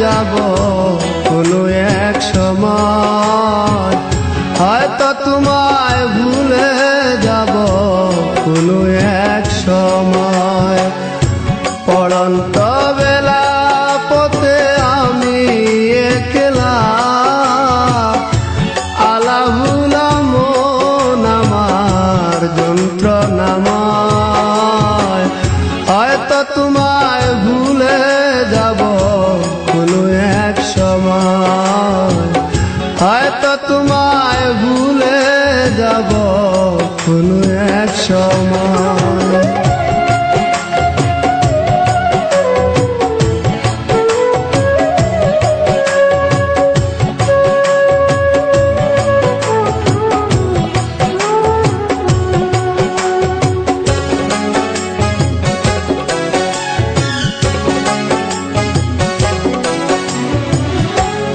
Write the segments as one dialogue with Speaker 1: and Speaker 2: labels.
Speaker 1: যাব। কোনো এক সময় হয়তো তোমায় ভুলে যাব কোনো এক সময়।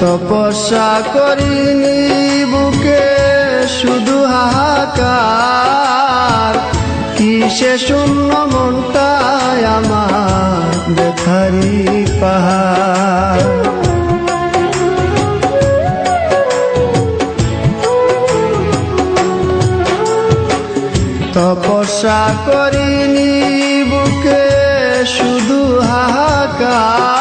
Speaker 1: তপস্যা করিনি বুকে, শুধু হাহাকার। কিসে শূন্য মনটায় আমার দেখারি পাহাড়। তপস্যা করিনি বুকে, শুধু হাহাকার।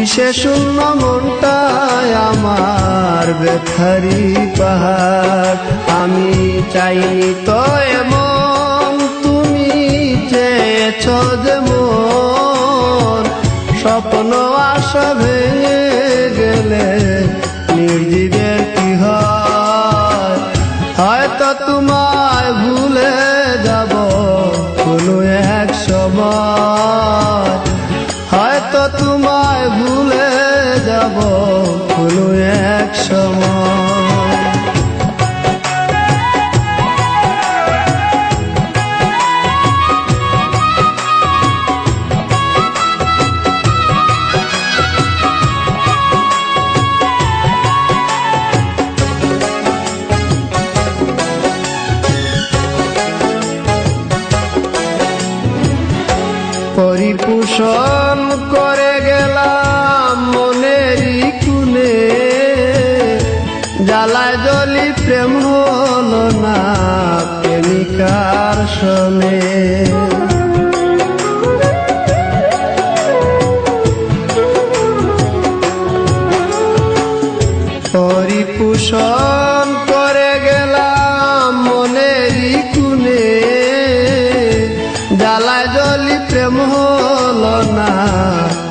Speaker 1: কিসে শূন্য মনটায় আমার বেথারি পাহাড়। আমি চাইনি তো এমন, তুমি চেয়েছ যেমন স্বপ্ন আশা ভেঙে গেলে নির্জীবের কি হয়? হয়তো তোমায় ভুলে যাব কোনো এক সময়। পরিপোষণ করে গেলাম মনেরই কুনে জ্বালায় জলি প্রেম হলো না প্রেমিকার শোনে পরিপোষণ করে গেলাম মনেরই কুনে জ্বালায় জলি প্রেম হলো না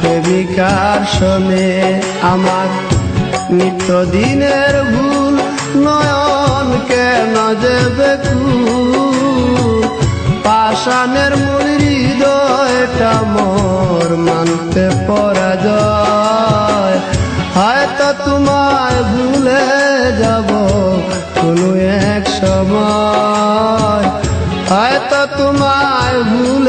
Speaker 1: প্রেমিকার শোনে আমার নিত্যদিনের ভুল নয়ন কেন যে বেকুল? পাষাণের মূল হৃদয়টা মোর মানতে পরাজয়। হয়তো তোমায় ভুলে যাব কোনো এক সময়। হয়তো তোমায় ভুলে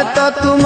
Speaker 1: হয়তো তোমায়